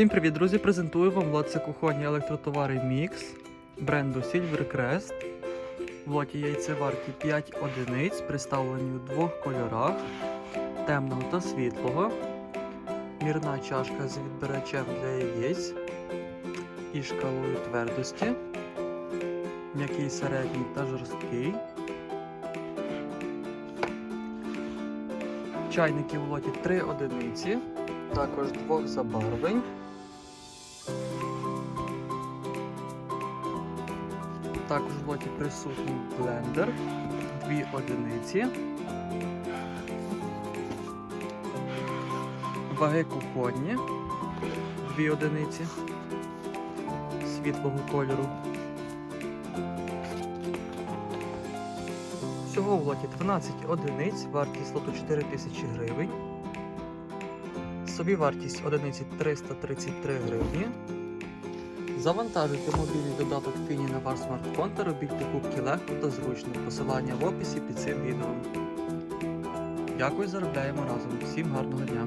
Всім привіт, друзі! Презентую вам лот це кухонні електротовари Mix бренду Silvercrest. В лоті яйце варті 5 одиниць, представлені у двох кольорах темного та світлого. Мірна чашка з відбирачем для яєць і шкалою твердості. М'який середній та жорсткий. Чайники в лоті 3 одиниці, також двох забарвлень. Також в лоті присутній блендер, дві одиниці. Ваги кухонні, дві одиниці світлого кольору. Всього в лоті 12 одиниць, вартість лоту 4000 гривень. Собівартість одиниці 333 гривні. Завантажуйте мобільний додаток Фіні на ваш смартфон та робіть покупки легко та зручно. Посилання в описі під цим відео. Дякую, заробляємо разом. Всім гарного дня!